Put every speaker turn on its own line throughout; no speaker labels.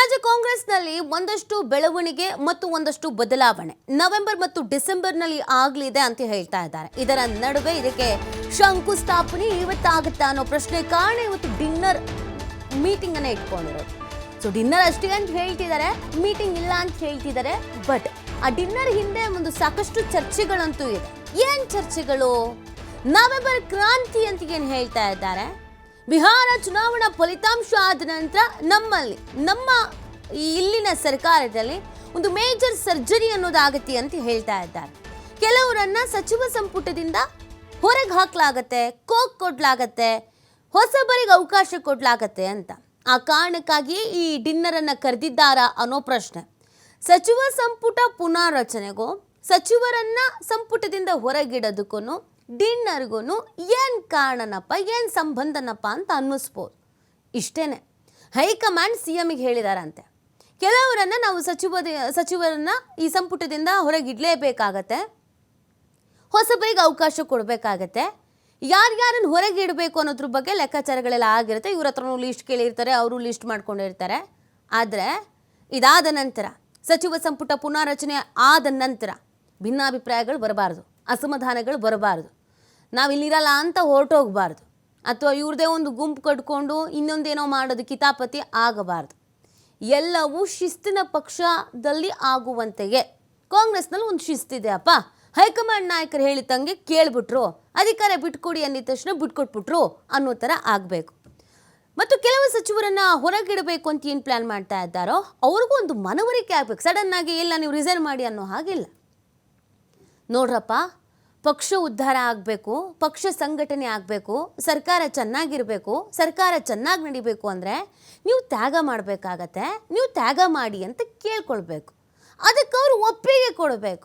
ರಾಜ್ಯ ಕಾಂಗ್ರೆಸ್ನಲ್ಲಿ ಒಂದಷ್ಟು ಬೆಳವಣಿಗೆ ಮತ್ತು ಒಂದಷ್ಟು ಬದಲಾವಣೆ. ನವೆಂಬರ್ ಮತ್ತು ಡಿಸೆಂಬರ್ನಲ್ಲಿ ಆಗಲಿದೆ ಅಂತ ಹೇಳ್ತಾ ಇದ್ದಾರೆ. ಇದರ ನಡುವೆ ಇದಕ್ಕೆ ಶಂಕುಸ್ಥಾಪನೆ ಇವತ್ತಾಗುತ್ತಾ ಅನ್ನೋ ಪ್ರಶ್ನೆ ಕಾರಣ ಇವತ್ತು ಡಿನ್ನರ್ ಮೀಟಿಂಗ್ ಅನ್ನ ಇಟ್ಕೊಂಡಿರೋದು. ಸೊ, ಡಿನ್ನರ್ ಅಷ್ಟೇ ಅಂತ ಹೇಳ್ತಿದ್ದಾರೆ. ಮೀಟಿಂಗ್ ಇಲ್ಲ ಅಂತ ಹೇಳ್ತಿದ್ದಾರೆ. ಬಟ್, ಆ ಡಿನ್ನರ್ ಹಿಂದೆ ಒಂದು ಸಾಕಷ್ಟು ಚರ್ಚೆಗಳಂತೂ ಇದೆ. ಏನ್ ಚರ್ಚೆಗಳು? ನವೆಂಬರ್ ಕ್ರಾಂತಿ ಅಂತ ಏನು ಹೇಳ್ತಾ ಇದ್ದಾರೆ? ಬಿಹಾರ ಚುನಾವಣಾ ಫಲಿತಾಂಶ ಆದ ನಂತರ ನಮ್ಮಲ್ಲಿ, ನಮ್ಮ ಇಲ್ಲಿನ ಸರ್ಕಾರದಲ್ಲಿ ಒಂದು ಮೇಜರ್ ಸರ್ಜರಿ ಅನ್ನೋದಾಗತ್ತೆ ಅಂತ ಹೇಳ್ತಾ ಇದ್ದಾರೆ. ಕೆಲವರನ್ನ ಸಚಿವ ಸಂಪುಟದಿಂದ ಹೊರಗೆ ಹಾಕಲಾಗತ್ತೆ, ಕೋಕ್ ಕೊಡ್ಲಾಗತ್ತೆ ಹೊಸಬರಿಗೆ ಅವಕಾಶ ಕೊಡ್ಲಾಗತ್ತೆ ಅಂತ. ಆ ಕಾರಣಕ್ಕಾಗಿ ಈ ಡಿನ್ನರನ್ನು ಕರೆದಿದ್ದಾರಾ ಅನ್ನೋ ಪ್ರಶ್ನೆ. ಸಚಿವ ಸಂಪುಟ ಪುನಾರಚನೆಗೂ, ಸಚಿವರನ್ನ ಸಂಪುಟದಿಂದ ಹೊರಗಿಡೋದಕ್ಕೂ ಡಿನ್ನರ್ಗೂ ಏನು ಕಾರಣನಪ್ಪ, ಏನು ಸಂಬಂಧನಪ್ಪ ಅಂತ ಅನ್ನಿಸ್ಬೋದು. ಇಷ್ಟೇ ಹೈಕಮಾಂಡ್ ಸಿ ಎಮ್ಗೆ ಹೇಳಿದಾರಂತೆ. ಕೆಲವರನ್ನು ನಾವು ಸಚಿವದ, ಸಚಿವರನ್ನ ಈ ಸಂಪುಟದಿಂದ ಹೊರಗಿಡಲೇಬೇಕಾಗತ್ತೆ. ಹೊಸಬರಿಗೆ ಅವಕಾಶ ಕೊಡಬೇಕಾಗತ್ತೆ. ಯಾರ್ಯಾರನ್ನು ಹೊರಗೆ ಇಡಬೇಕು ಅನ್ನೋದ್ರ ಬಗ್ಗೆ ಲೆಕ್ಕಾಚಾರಗಳೆಲ್ಲ ಆಗಿರುತ್ತೆ. ಇವ್ರ ಹತ್ರನೂ ಲಿಸ್ಟ್ ಕೇಳಿರ್ತಾರೆ, ಅವರು ಲಿಸ್ಟ್ ಮಾಡ್ಕೊಂಡಿರ್ತಾರೆ. ಆದರೆ ಇದಾದ ನಂತರ, ಸಚಿವ ಸಂಪುಟ ಪುನಾರಚನೆ ಆದ ನಂತರ ಭಿನ್ನಾಭಿಪ್ರಾಯಗಳು ಬರಬಾರ್ದು, ಅಸಮಾಧಾನಗಳು ಬರಬಾರ್ದು. ನಾವಿಲ್ಲಿರಲ್ಲ ಅಂತ ಹೊರಟೋಗಬಾರ್ದು. ಅಥವಾ ಇವ್ರದೇ ಒಂದು ಗುಂಪು ಕಟ್ಕೊಂಡು ಇನ್ನೊಂದೇನೋ ಮಾಡೋದು ಕಿತಾಪತಿ ಆಗಬಾರ್ದು. ಎಲ್ಲವೂ ಶಿಸ್ತಿನ ಪಕ್ಷದಲ್ಲಿ ಆಗುವಂತೆಯೇ. ಕಾಂಗ್ರೆಸ್ನಲ್ಲಿ ಒಂದು ಶಿಸ್ತಿದೆ ಅಪ್ಪ. ಹೈಕಮಾಂಡ್ ನಾಯಕರು ಹೇಳಿದಂಗೆ ಕೇಳಿಬಿಟ್ರು. ಅಧಿಕಾರ ಬಿಟ್ಕೊಡಿ ಅಂದಿದ ತಕ್ಷಣ ಬಿಟ್ಕೊಟ್ಬಿಟ್ರು ಅನ್ನೋ ಥರ ಆಗಬೇಕು. ಮತ್ತು ಕೆಲವು ಸಚಿವರನ್ನು ಹೊರಗಿಡಬೇಕು ಅಂತ ಏನು ಪ್ಲ್ಯಾನ್ ಮಾಡ್ತಾ ಇದ್ದಾರೋ ಅವ್ರಿಗೂ ಒಂದು ಮನವರಿಕೆ ಆಗಬೇಕು. ಸಡನ್ನಾಗಿ ಇಲ್ಲ ನೀವು ರಿಸೈನ್ ಮಾಡಿ ಅನ್ನೋ ಹಾಗಿಲ್ಲ. ನೋಡ್ರಪ್ಪ ಪಕ್ಷ ಉದ್ಧಾರ ಆಗಬೇಕು, ಪಕ್ಷ ಸಂಘಟನೆ ಆಗಬೇಕು, ಸರ್ಕಾರ ಚೆನ್ನಾಗಿರಬೇಕು, ಸರ್ಕಾರ ಚೆನ್ನಾಗಿ ನಡಿಬೇಕು ಅಂದರೆ ನೀವು ತ್ಯಾಗ ಮಾಡಬೇಕಾಗತ್ತೆ, ನೀವು ತ್ಯಾಗ ಮಾಡಿ ಅಂತ ಕೇಳ್ಕೊಳ್ಬೇಕು. ಅದಕ್ಕೆ ಅವರು ಒಪ್ಪಿಗೆ ಕೊಡಬೇಕು.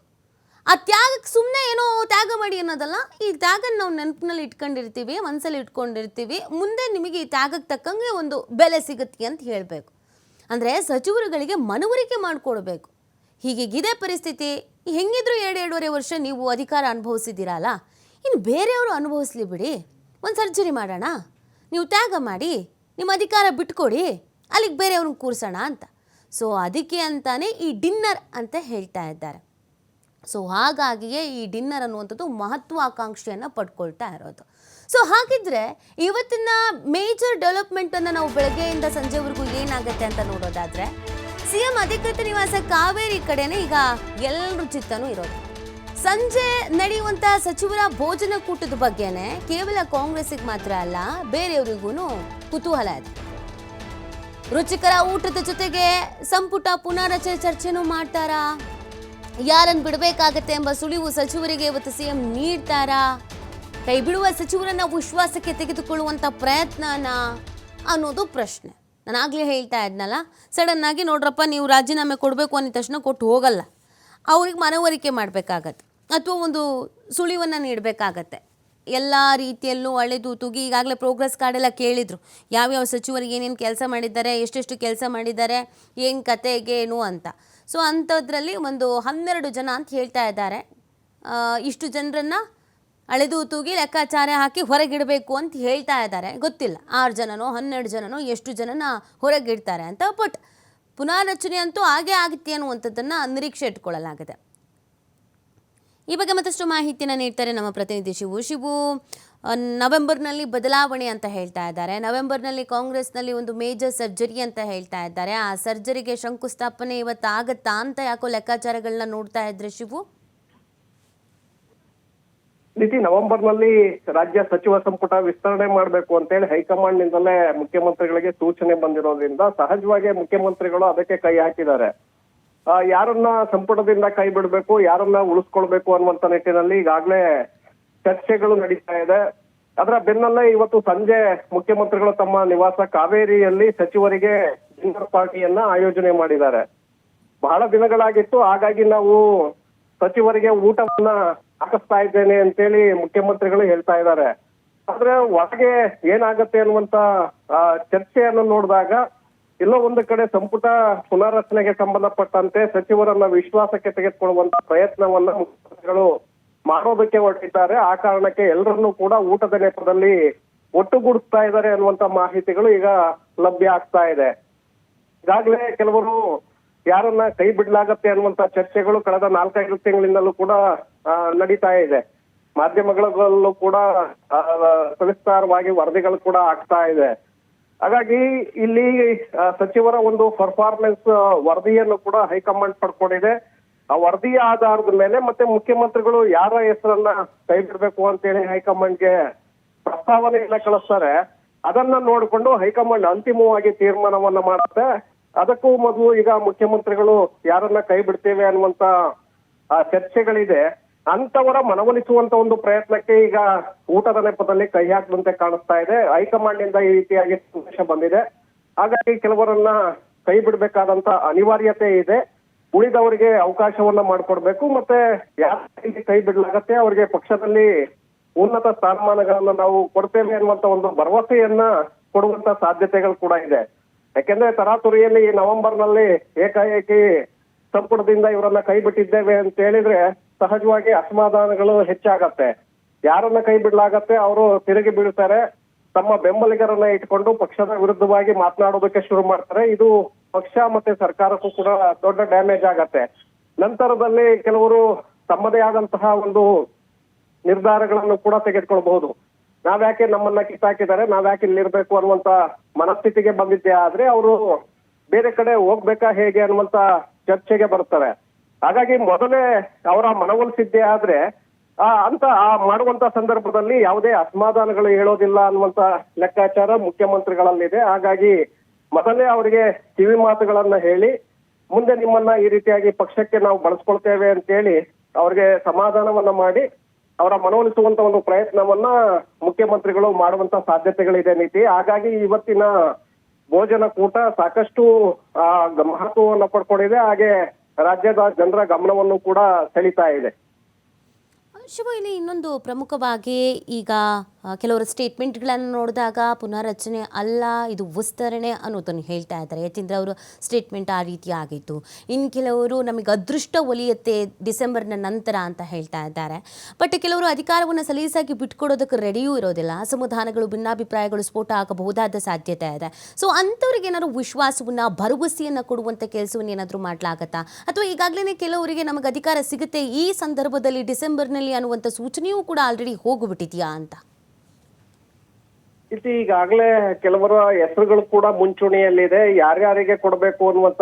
ಆ ತ್ಯಾಗಕ್ಕೆ ಸುಮ್ಮನೆ ಏನೋ ತ್ಯಾಗ ಮಾಡಿ ಅನ್ನೋದಲ್ಲ, ಈ ತ್ಯಾಗ ನಾವು ನೆನಪಿನಲ್ಲಿ ಇಟ್ಕೊಂಡಿರ್ತೀವಿ ಮನಸ್ಸಲ್ಲಿ ಇಟ್ಕೊಂಡಿರ್ತೀವಿ, ಮುಂದೆ ನಿಮಗೆ ಈ ತ್ಯಾಗಕ್ಕೆ ತಕ್ಕಂಗೆ ಒಂದು ಬೆಲೆ ಸಿಗುತ್ತೆ ಅಂತ ಹೇಳಬೇಕು. ಅಂದರೆ ಸಚಿವರುಗಳಿಗೆ ಮನವರಿಕೆ ಮಾಡಿಕೊಡ್ಬೇಕು. ಹೀಗೀಗಿದೆ ಪರಿಸ್ಥಿತಿ ಹೆಂಗಿದ್ರು ಎರಡು ಎರಡೂವರೆ ವರ್ಷ ನೀವು ಅಧಿಕಾರ ಅನುಭವಿಸಿದ್ದೀರಲ್ಲ, ಇನ್ನು ಬೇರೆಯವರು ಅನುಭವಿಸ್ಲಿ ಬಿಡಿ. ಒಂದು ಸರ್ಜರಿ ಮಾಡೋಣ, ನೀವು ತ್ಯಾಗ ಮಾಡಿ, ನಿಮ್ಮ ಅಧಿಕಾರ ಬಿಟ್ಕೊಡಿ, ಅಲ್ಲಿಗೆ ಬೇರೆಯವ್ರನ್ನ ಕೂರಿಸೋಣ ಅಂತ. ಸೊ ಅದಕ್ಕೆ ಅಂತಾನೆ ಈ ಡಿನ್ನರ್ ಅಂತ ಹೇಳ್ತಾ ಇದ್ದಾರೆ. ಸೊ ಹಾಗಾಗಿಯೇ ಈ ಡಿನ್ನರ್ ಅನ್ನುವಂಥದ್ದು ಮಹತ್ವಾಕಾಂಕ್ಷೆಯನ್ನು ಪಡ್ಕೊಳ್ತಾ ಇರೋದು. ಸೊ ಹಾಗಿದ್ರೆ ಇವತ್ತಿನ ಮೇಜರ್ ಡೆವಲಪ್ಮೆಂಟನ್ನು ನಾವು ಬೆಳಗ್ಗೆಯಿಂದ ಸಂಜೆವರೆಗೂ ಏನಾಗುತ್ತೆ ಅಂತ ನೋಡೋದಾದ್ರೆ ಸಿ ಎಂ ಅಧಿಕೃತ ನಿವಾಸ ಕಾವೇರಿ ಕಡೆನೇ ಈಗ ಎಲ್ಲರ ಚಿತ್ತನೂ ಇರೋದು. ಸಂಜೆ ನಡೆಯುವಂಥ ಸಚಿವರ ಭೋಜನ ಕೂಟದ ಬಗ್ಗೆನೆ ಕೇವಲ ಕಾಂಗ್ರೆಸ್ಸಿಗೆ ಮಾತ್ರ ಅಲ್ಲ ಬೇರೆಯವರಿಗೂ ಕುತೂಹಲ ಇದೆ. ರುಚಿಕರ ಊಟದ ಜೊತೆಗೆ ಸಂಪುಟ ಪುನಾರಚನೆ ಚರ್ಚೆನೂ ಮಾಡ್ತಾರಾ? ಯಾರನ್ನು ಬಿಡಬೇಕಾಗತ್ತೆ ಎಂಬ ಸುಳಿವು ಸಚಿವರಿಗೆ ಇವತ್ತು ಸಿಎಂ ನೀಡ್ತಾರಾ? ಕೈ ಬಿಡುವ ಸಚಿವರನ್ನ ವಿಶ್ವಾಸಕ್ಕೆ ತೆಗೆದುಕೊಳ್ಳುವಂಥ ಪ್ರಯತ್ನನ ಅನ್ನೋದು ಪ್ರಶ್ನೆ. ನಾನು ಆಗಲೇ ಹೇಳ್ತಾ ಇದ್ನಲ್ಲ ಸಡನ್ನಾಗಿ ನೋಡ್ರಪ್ಪ ನೀವು ರಾಜೀನಾಮೆ ಕೊಡಬೇಕು ಅಂದ ತಕ್ಷಣ ಕೊಟ್ಟು ಹೋಗಲ್ಲ. ಅವ್ರಿಗೆ ಮನವರಿಕೆ ಮಾಡಬೇಕಾಗತ್ತೆ, ಅಥವಾ ಒಂದು ಸುಳಿವನ್ನು ನೀಡಬೇಕಾಗತ್ತೆ. ಎಲ್ಲ ರೀತಿಯಲ್ಲೂ ಅಳೆದು ತುಗಿ ಈಗಾಗಲೇ ಪ್ರೋಗ್ರೆಸ್ ಕಾರ್ಡೆಲ್ಲ ಕೇಳಿದರು. ಯಾವ್ಯಾವ ಸಚಿವರಿಗೆ ಏನೇನು ಕೆಲಸ ಮಾಡಿದ್ದಾರೆ, ಎಷ್ಟೆಷ್ಟು ಕೆಲಸ ಮಾಡಿದ್ದಾರೆ, ಏನು ಕತೆಗೇನು ಅಂತ. ಸೊ ಅಂಥದ್ರಲ್ಲಿ ಒಂದು ಹನ್ನೆರಡು ಜನ ಅಂತ ಹೇಳ್ತಾ ಇದ್ದಾರೆ. ಇಷ್ಟು ಜನರನ್ನು ಅಳೆದು ತೂಗಿ ಲೆಕ್ಕಾಚಾರ ಹಾಕಿ ಹೊರಗಿಡಬೇಕು ಅಂತ ಹೇಳ್ತಾ ಇದ್ದಾರೆ. ಗೊತ್ತಿಲ್ಲ. ಆರು ಜನನೋ, ಹನ್ನೆರಡು ಜನನೋ, ಎಷ್ಟು ಜನನ ಹೊರಗಿಡ್ತಾರೆ ಅಂತ ಬಟ್ ಪುನಾರಚನೆ ಅಂತೂ ಆಗೇ ಆಗುತ್ತೆ ಅನ್ನುವಂಥದ್ದನ್ನು ನಿರೀಕ್ಷೆ ಇಟ್ಕೊಳ್ಳಲಾಗಿದೆ. ಈ ಬಗ್ಗೆ ಮತ್ತಷ್ಟು ಮಾಹಿತಿನ ನೀಡ್ತಾರೆ ನಮ್ಮ ಪ್ರತಿನಿಧಿ ಶಿವು. ಶಿವು ನವೆಂಬರ್ನಲ್ಲಿ ಬದಲಾವಣೆ ಅಂತ ಹೇಳ್ತಾ ಇದ್ದಾರೆ. ನವೆಂಬರ್ನಲ್ಲಿ ಕಾಂಗ್ರೆಸ್ನಲ್ಲಿ ಒಂದು ಮೇಜರ್ ಸರ್ಜರಿ ಅಂತ ಹೇಳ್ತಾ ಇದ್ದಾರೆ. ಆ ಸರ್ಜರಿಗೆ ಶಂಕುಸ್ಥಾಪನೆ ಇವತ್ತು ಆಗತ್ತಾ ಅಂತ ಯಾಕೋ ಲೆಕ್ಕಾಚಾರಗಳನ್ನ ನೋಡ್ತಾ ಇದ್ರೆ ಶಿವು?
ರೀತಿ ನವೆಂಬರ್ನಲ್ಲಿ ರಾಜ್ಯ ಸಚಿವ ಸಂಪುಟ ವಿಸ್ತರಣೆ ಮಾಡಬೇಕು ಅಂತ ಹೇಳಿ ಹೈಕಮಾಂಡ್ ನಿಂದಲೇ ಮುಖ್ಯಮಂತ್ರಿಗಳಿಗೆ ಸೂಚನೆ ಬಂದಿರೋದ್ರಿಂದ ಸಹಜವಾಗಿ ಮುಖ್ಯಮಂತ್ರಿಗಳು ಅದಕ್ಕೆ ಕೈ ಹಾಕಿದ್ದಾರೆ. ಯಾರನ್ನ ಸಂಪುಟದಿಂದ ಕೈ ಬಿಡಬೇಕು, ಯಾರನ್ನ ಉಳಿಸ್ಕೊಳ್ಬೇಕು ಅನ್ನುವಂತ ನಿಟ್ಟಿನಲ್ಲಿ ಈಗಾಗಲೇ ಚರ್ಚೆಗಳು ನಡೀತಾ ಇದೆ. ಅದರ ಬೆನ್ನಲ್ಲೇ ಇವತ್ತು ಸಂಜೆ ಮುಖ್ಯಮಂತ್ರಿಗಳು ತಮ್ಮ ನಿವಾಸ ಕಾವೇರಿಯಲ್ಲಿ ಸಚಿವರಿಗೆ ಡಿನ್ನರ್ ಪಾರ್ಟಿಯನ್ನ ಆಯೋಜನೆ ಮಾಡಿದ್ದಾರೆ. ಬಹಳ ದಿನಗಳಾಗಿತ್ತು, ಹಾಗಾಗಿ ನಾವು ಸಚಿವರಿಗೆ ಊಟವನ್ನ ಹಾಕಿಸ್ತಾ ಇದ್ದೇನೆ ಅಂತೇಳಿ ಮುಖ್ಯಮಂತ್ರಿಗಳು ಹೇಳ್ತಾ ಇದ್ದಾರೆ. ಆದ್ರೆ ಒಳಗೆ ಏನಾಗತ್ತೆ ಅನ್ನುವಂತ ಚರ್ಚೆಯನ್ನು ನೋಡಿದಾಗ ಎಲ್ಲೋ ಒಂದು ಕಡೆ ಸಂಪುಟ ಪುನಾರಚನೆಗೆ ಸಂಬಂಧಪಟ್ಟಂತೆ ಸಚಿವರನ್ನ ವಿಶ್ವಾಸಕ್ಕೆ ತೆಗೆದುಕೊಳ್ಳುವಂತ ಪ್ರಯತ್ನವನ್ನ ಮುಖ್ಯಮಂತ್ರಿಗಳು ಮಾಡೋದಕ್ಕೆ ಹೊರಟಿದ್ದಾರೆ. ಆ ಕಾರಣಕ್ಕೆ ಎಲ್ಲರನ್ನೂ ಕೂಡ ಊಟದ ನೆಪದಲ್ಲಿ ಒಟ್ಟುಗೂಡಿಸ್ತಾ ಇದ್ದಾರೆ ಅನ್ನುವಂತ ಮಾಹಿತಿಗಳು ಈಗ ಲಭ್ಯ ಆಗ್ತಾ ಇದೆ. ಈಗಾಗಲೇ ಕೆಲವರು ಯಾರನ್ನ ಕೈ ಬಿಡ್ಲಾಗತ್ತೆ ಅನ್ನುವಂತ ಚರ್ಚೆಗಳು ಕಳೆದ ನಾಲ್ಕೈದು ತಿಂಗಳಿಂದಲೂ ಕೂಡ ನಡೀತಾ ಇದೆ. ಮಾಧ್ಯಮಗಳಲ್ಲೂ ಕೂಡ ಸವಿಸ್ತಾರವಾಗಿ ವರದಿಗಳು ಕೂಡ ಆಗ್ತಾ ಇದೆ. ಹಾಗಾಗಿ ಇಲ್ಲಿ ಸಚಿವರ ಒಂದು ಪರ್ಫಾರ್ಮೆನ್ಸ್ ವರದಿಯನ್ನು ಕೂಡ ಹೈಕಮಾಂಡ್ ಪಡ್ಕೊಂಡಿದೆ. ಆ ವರದಿಯ ಆಧಾರದ ಮೇಲೆ ಮತ್ತೆ ಮುಖ್ಯಮಂತ್ರಿಗಳು ಯಾರ ಹೆಸರನ್ನ ಕೈ ಬಿಡ್ಬೇಕು ಅಂತೇಳಿ ಹೈಕಮಾಂಡ್ಗೆ ಪ್ರಸ್ತಾವನೆಯನ್ನ ಕಳಿಸ್ತಾರೆ. ಅದನ್ನ ನೋಡಿಕೊಂಡು ಹೈಕಮಾಂಡ್ ಅಂತಿಮವಾಗಿ ತೀರ್ಮಾನವನ್ನ ಮಾಡುತ್ತೆ. ಅದಕ್ಕೂ ಮೊದಲು ಈಗ ಮುಖ್ಯಮಂತ್ರಿಗಳು ಯಾರನ್ನ ಕೈ ಬಿಡ್ತೇವೆ ಅನ್ನುವಂತ ಚರ್ಚೆಗಳಿದೆ. ಅಂತವರ ಮನವೊಲಿಸುವಂತ ಒಂದು ಪ್ರಯತ್ನಕ್ಕೆ ಈಗ ಊಟದ ನೆಪದಲ್ಲಿ ಕೈ ಹಾಕದಂತೆ ಕಾಣಿಸ್ತಾ ಇದೆ. ಹೈಕಮಾಂಡ್ ಇಂದ ಈ ರೀತಿಯಾಗಿ ಸಂದೇಶ ಬಂದಿದೆ. ಹಾಗಾಗಿ ಕೆಲವರನ್ನ ಕೈ ಬಿಡಬೇಕಾದಂತ ಅನಿವಾರ್ಯತೆ ಇದೆ. ಉಳಿದವರಿಗೆ ಅವಕಾಶವನ್ನ ಮಾಡಿಕೊಡ್ಬೇಕು. ಮತ್ತೆ ಯಾರಿಗೆ ಕೈ ಬಿಡ್ಲಾಗತ್ತೆ ಅವರಿಗೆ ಪಕ್ಷದಲ್ಲಿ ಉನ್ನತ ಸ್ಥಾನಮಾನಗಳನ್ನ ನಾವು ಕೊಡ್ತೇವೆ ಅನ್ನುವಂತ ಒಂದು ಭರವಸೆಯನ್ನ ಕೊಡುವಂತ ಸಾಧ್ಯತೆಗಳು ಕೂಡ ಇದೆ. ಯಾಕೆಂದ್ರೆ ತರಾತುರಿಯಲ್ಲಿ ಈ ನವೆಂಬರ್ನಲ್ಲಿ ಏಕಾಏಕಿ ಸಂಪುಟದಿಂದ ಇವರನ್ನ ಕೈ ಬಿಟ್ಟಿದ್ದೇವೆ ಅಂತ ಹೇಳಿದ್ರೆ ಸಹಜವಾಗಿ ಅಸಮಾಧಾನಗಳು ಹೆಚ್ಚಾಗತ್ತೆ. ಯಾರನ್ನ ಕೈ ಬಿಡಲಾಗತ್ತೆ, ಅವರು ತಿರುಗಿ ಬೀಳ್ತಾರೆ. ತಮ್ಮ ಬೆಂಬಲಿಗರನ್ನ ಇಟ್ಕೊಂಡು ಪಕ್ಷದ ವಿರುದ್ಧವಾಗಿ ಮಾತನಾಡೋದಕ್ಕೆ ಶುರು ಮಾಡ್ತಾರೆ. ಇದು ಪಕ್ಷ ಮತ್ತೆ ಸರ್ಕಾರಕ್ಕೂ ಕೂಡ ದೊಡ್ಡ ಡ್ಯಾಮೇಜ್ ಆಗತ್ತೆ. ನಂತರದಲ್ಲಿ ಕೆಲವರು ತಮ್ಮದೇ ಆದಂತಹ ಒಂದು ನಿರ್ಧಾರಗಳನ್ನು ಕೂಡ ತೆಗೆದುಕೊಳ್ಬಹುದು. ನಾವ್ಯಾಕೆ ನಮ್ಮನ್ನ ಕಿತ್ತಾಕಿದ್ದಾರೆ, ನಾವ್ಯಾಕೆ ಇಲ್ಲಿರ್ಬೇಕು ಅನ್ನುವಂತ ಮನಸ್ಥಿತಿಗೆ ಬಂದಿದ್ದೆ ಆದ್ರೆ, ಅವರು ಬೇರೆ ಕಡೆ ಹೋಗ್ಬೇಕಾ ಹೇಗೆ ಅನ್ನುವಂತ ಚರ್ಚೆಗೆ ಬರ್ತಾರೆ. ಹಾಗಾಗಿ ಮೊದಲೇ ಅವರ ಮನವೊಲಿಸಿದ್ದೇ ಆದ್ರೆ, ಆ, ಅಂತ ಆ ಮಾಡುವಂತ ಸಂದರ್ಭದಲ್ಲಿ ಯಾವುದೇ ಅಸಮಾಧಾನಗಳು ಹೇಳೋದಿಲ್ಲ ಅನ್ನುವಂತ ಲೆಕ್ಕಾಚಾರ ಮುಖ್ಯಮಂತ್ರಿಗಳಲ್ಲಿದೆ. ಹಾಗಾಗಿ ಮೊದಲೇ ಅವರಿಗೆ ಕಿವಿ ಮಾತುಗಳನ್ನ ಹೇಳಿ, ಮುಂದೆ ನಿಮ್ಮನ್ನ ಈ ರೀತಿಯಾಗಿ ಪಕ್ಷಕ್ಕೆ ನಾವು ಬಳಸ್ಕೊಳ್ತೇವೆ ಅಂತೇಳಿ ಅವ್ರಿಗೆ ಸಮಾಧಾನವನ್ನ ಮಾಡಿ, ಅವರ ಮನವೊಲಿಸುವಂತ ಒಂದು ಪ್ರಯತ್ನವನ್ನ ಮುಖ್ಯಮಂತ್ರಿಗಳು ಮಾಡುವಂತ ಸಾಧ್ಯತೆಗಳಿದೆ ನೀತಿ. ಹಾಗಾಗಿ ಇವತ್ತಿನ ಭೋಜನ ಕೂಟ ಸಾಕಷ್ಟು ಮಹತ್ವವನ್ನು ಪಡ್ಕೊಂಡಿದೆ. ಹಾಗೆ ರಾಜ್ಯದ ಜನರ ಗಮನವನ್ನು ಕೂಡ ಸೆಳೀತಾ ಇದೆ.
ಇಲ್ಲಿ ಇನ್ನೊಂದು ಪ್ರಮುಖವಾಗಿ ಈಗ ಕೆಲವರ ಸ್ಟೇಟ್ಮೆಂಟ್ಗಳನ್ನು ನೋಡಿದಾಗ ಪುನಾರಚನೆ ಅಲ್ಲ, ಇದು ವಿಸ್ತರಣೆ ಅನ್ನೋದನ್ನು ಹೇಳ್ತಾ ಇದ್ದಾರೆ. ಯಾಕೆಂದರೆ ಅವರು ಸ್ಟೇಟ್ಮೆಂಟ್ ಆ ರೀತಿ ಆಗಿತ್ತು. ಇನ್ನು ಕೆಲವರು ನಮಗೆ ಅದೃಷ್ಟ ಒಲಿಯುತ್ತೆ ಡಿಸೆಂಬರ್ನ ನಂತರ ಅಂತ ಹೇಳ್ತಾ ಇದ್ದಾರೆ. ಬಟ್ ಕೆಲವರು ಅಧಿಕಾರವನ್ನು ಸಲೀಸಾಗಿ ಬಿಟ್ಕೊಡೋದಕ್ಕೆ ರೆಡಿಯೂ ಇರೋದಿಲ್ಲ. ಅಸಮಾಧಾನಗಳು, ಭಿನ್ನಾಭಿಪ್ರಾಯಗಳು ಸ್ಫೋಟ ಆಗಬಹುದಾದ ಸಾಧ್ಯತೆ ಇದೆ. ಸೊ ಅಂಥವ್ರಿಗೆ ಏನಾದರೂ ವಿಶ್ವಾಸವನ್ನು, ಭರವಸೆಯನ್ನು ಕೊಡುವಂಥ ಕೆಲಸವನ್ನು ಏನಾದರೂ ಮಾಡಲಾಗತ್ತಾ? ಅಥವಾ ಈಗಾಗಲೇ ಕೆಲವರಿಗೆ ನಮಗೆ ಅಧಿಕಾರ ಸಿಗುತ್ತೆ ಈ ಸಂದರ್ಭದಲ್ಲಿ ಡಿಸೆಂಬರ್ನಲ್ಲಿ ಅನ್ನುವಂಥ ಸೂಚನೆಯೂ ಕೂಡ ಆಲ್ರೆಡಿ ಹೋಗಿಬಿಟ್ಟಿದೆಯಾ ಅಂತ?
ಇದು ಈಗಾಗಲೇ ಕೆಲವರ ಹೆಸರುಗಳು ಕೂಡ ಮುಂಚೂಣಿಯಲ್ಲಿದೆ. ಯಾರ್ಯಾರಿಗೆ ಕೊಡಬೇಕು ಅನ್ನುವಂತ,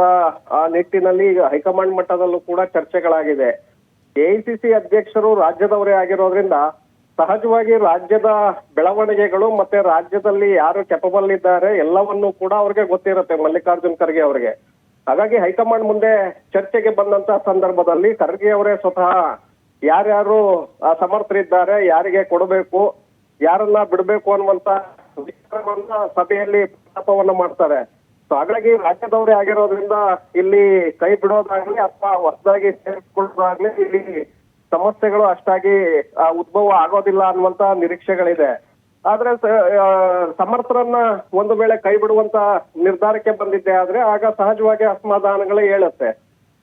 ಆ, ನಿಟ್ಟಿನಲ್ಲಿ ಈಗ ಹೈಕಮಾಂಡ್ ಮಟ್ಟದಲ್ಲೂ ಕೂಡ ಚರ್ಚೆಗಳಾಗಿದೆ. ಎಐಸಿಸಿ ಅಧ್ಯಕ್ಷರು ರಾಜ್ಯದವರೇ ಆಗಿರೋದ್ರಿಂದ ಸಹಜವಾಗಿ ರಾಜ್ಯದ ಬೆಳವಣಿಗೆಗಳು ಮತ್ತೆ ರಾಜ್ಯದಲ್ಲಿ ಯಾರು ಕೆಪಬಲ್ ಇದ್ದಾರೆ ಎಲ್ಲವನ್ನೂ ಕೂಡ ಅವ್ರಿಗೆ ಗೊತ್ತಿರುತ್ತೆ ಮಲ್ಲಿಕಾರ್ಜುನ್ ಖರ್ಗೆ ಅವರಿಗೆ. ಹಾಗಾಗಿ ಹೈಕಮಾಂಡ್ ಮುಂದೆ ಚರ್ಚೆಗೆ ಬಂದಂತ ಸಂದರ್ಭದಲ್ಲಿ ಖರ್ಗೆ ಅವರೇ ಸ್ವತಃ ಯಾರ್ಯಾರು ಸಮರ್ಥರಿದ್ದಾರೆ, ಯಾರಿಗೆ ಕೊಡಬೇಕು, ಯಾರನ್ನ ಬಿಡಬೇಕು ಅನ್ನುವಂತ ವಿಚಾರವನ್ನ ಸಭೆಯಲ್ಲಿ ಪ್ರಸ್ತಾಪವನ್ನ ಮಾಡ್ತಾರೆ. ಸೊ ಹಾಗಾಗಿ ರಾಜ್ಯದವರೇ ಆಗಿರೋದ್ರಿಂದ ಇಲ್ಲಿ ಕೈ ಬಿಡೋದಾಗ್ಲಿ ಅಥವಾ ಹೊಸದಾಗಿ ಸೇರಿಸ್ಕೊಳ್ಳೋದಾಗ್ಲಿ ಇಲ್ಲಿ ಸಮಸ್ಯೆಗಳು ಅಷ್ಟಾಗಿ ಉದ್ಭವ ಆಗೋದಿಲ್ಲ ಅನ್ನುವಂತ ನಿರೀಕ್ಷೆಗಳಿದೆ. ಆದ್ರೆ ಸಮರ್ಥರನ್ನ ಒಂದು ವೇಳೆ ಕೈ ಬಿಡುವಂತ ನಿರ್ಧಾರಕ್ಕೆ ಬಂದಿದ್ದೆ ಆದ್ರೆ ಆಗ ಸಹಜವಾಗಿ ಅಸಮಾಧಾನಗಳೇ ಹೇಳುತ್ತೆ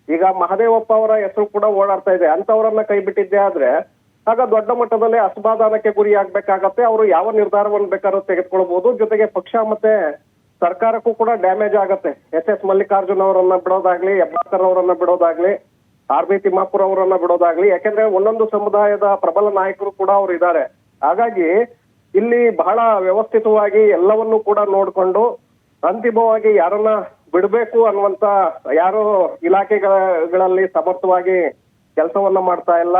ಈಗ ಮಹದೇವಪ್ಪ ಅವರ ಹೆಸರು ಕೂಡ ಓಡಾಡ್ತಾ ಇದೆ. ಅಂತವರನ್ನ ಕೈ ಬಿಟ್ಟಿದ್ದೆ ಆದ್ರೆ ಆಗ ದೊಡ್ಡ ಮಟ್ಟದಲ್ಲಿ ಅಸಮಾಧಾನಕ್ಕೆ ಗುರಿ ಆಗ್ಬೇಕಾಗತ್ತೆ. ಅವರು ಯಾವ ನಿರ್ಧಾರವನ್ನು ಬೇಕಾದ್ರೂ ತೆಗೆದುಕೊಳ್ಬಹುದು. ಜೊತೆಗೆ ಪಕ್ಷ ಮತ್ತೆ ಸರ್ಕಾರಕ್ಕೂ ಕೂಡ ಡ್ಯಾಮೇಜ್ ಆಗತ್ತೆ. ಎಸ್ ಎಸ್ ಮಲ್ಲಿಕಾರ್ಜುನ್ ಅವರನ್ನ ಬಿಡೋದಾಗ್ಲಿ ಹೆಬ್ಬಾಳ್ಕರ್ ಅವರನ್ನ ಬಿಡೋದಾಗ್ಲಿ, ಆರ್ ಬಿ ತಿಮ್ಮಾಪುರ್ ಅವರನ್ನ ಬಿಡೋದಾಗ್ಲಿ, ಯಾಕೆಂದ್ರೆ ಒಂದೊಂದು ಸಮುದಾಯದ ಪ್ರಬಲ ನಾಯಕರು ಕೂಡ ಅವರು ಇದ್ದಾರೆ. ಹಾಗಾಗಿ ಇಲ್ಲಿ ಬಹಳ ವ್ಯವಸ್ಥಿತವಾಗಿ ಎಲ್ಲವನ್ನೂ ಕೂಡ ನೋಡ್ಕೊಂಡು ಅಂತಿಮವಾಗಿ ಯಾರನ್ನ ಬಿಡಬೇಕು ಅನ್ನುವಂತ ಯಾರು ಇಲಾಖೆಗಳಲ್ಲಿ ಸಮರ್ಥವಾಗಿ ಕೆಲಸವನ್ನ ಮಾಡ್ತಾ ಇಲ್ಲ.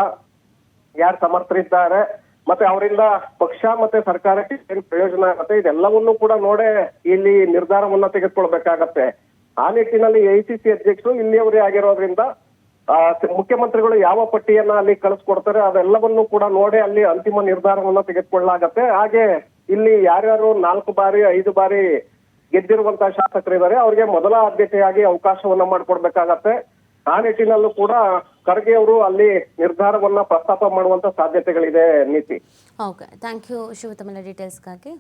ಯಾರು ಸಮರ್ಥರಿದ್ದಾರೆ, ಮತ್ತೆ ಅವರಿಂದ ಪಕ್ಷ ಮತ್ತೆ ಸರ್ಕಾರಕ್ಕೆ ಏನ್ ಪ್ರಯೋಜನ ಆಗುತ್ತೆ, ಇದೆಲ್ಲವನ್ನೂ ಕೂಡ ನೋಡೆ ಇಲ್ಲಿ ನಿರ್ಧಾರವನ್ನ ತೆಗೆದುಕೊಳ್ಬೇಕಾಗತ್ತೆ. ಆ ನಿಟ್ಟಿನಲ್ಲಿ ಎಐಸಿಸಿ ಅಧ್ಯಕ್ಷರು ಇಲ್ಲಿಯವರೇ ಆಗಿರೋದ್ರಿಂದ ಮುಖ್ಯಮಂತ್ರಿಗಳು ಯಾವ ಪಟ್ಟಿಯನ್ನ ಅಲ್ಲಿ ಕಳಿಸ್ಕೊಡ್ತಾರೆ, ಅದೆಲ್ಲವನ್ನೂ ಕೂಡ ನೋಡಿ ಅಲ್ಲಿ ಅಂತಿಮ ನಿರ್ಧಾರವನ್ನ ತೆಗೆದುಕೊಳ್ಳಲಾಗತ್ತೆ. ಹಾಗೆ ಇಲ್ಲಿ ಯಾರ್ಯಾರು ನಾಲ್ಕು ಬಾರಿ, ಐದು ಬಾರಿ ಗೆದ್ದಿರುವಂತಹ ಶಾಸಕರಿದ್ದಾರೆ, ಅವ್ರಿಗೆ ಮೊದಲ ಆದ್ಯತೆಯಾಗಿ ಅವಕಾಶವನ್ನ ಮಾಡ್ಕೊಡ್ಬೇಕಾಗತ್ತೆ. ಆ ನಿಟ್ಟಿನಲ್ಲೂ ಕೂಡ ಖರ್ಗೆ ಅವರು ಅಲ್ಲಿ ನಿರ್ಧಾರವನ್ನ ಪ್ರಸ್ತಾಪ ಮಾಡುವಂತ ಸಾಧ್ಯತೆಗಳಿದೆ, ನೀತಿ.
Okay thank you ಡೀಟೇಲ್ಸ್ಗಾಗಿ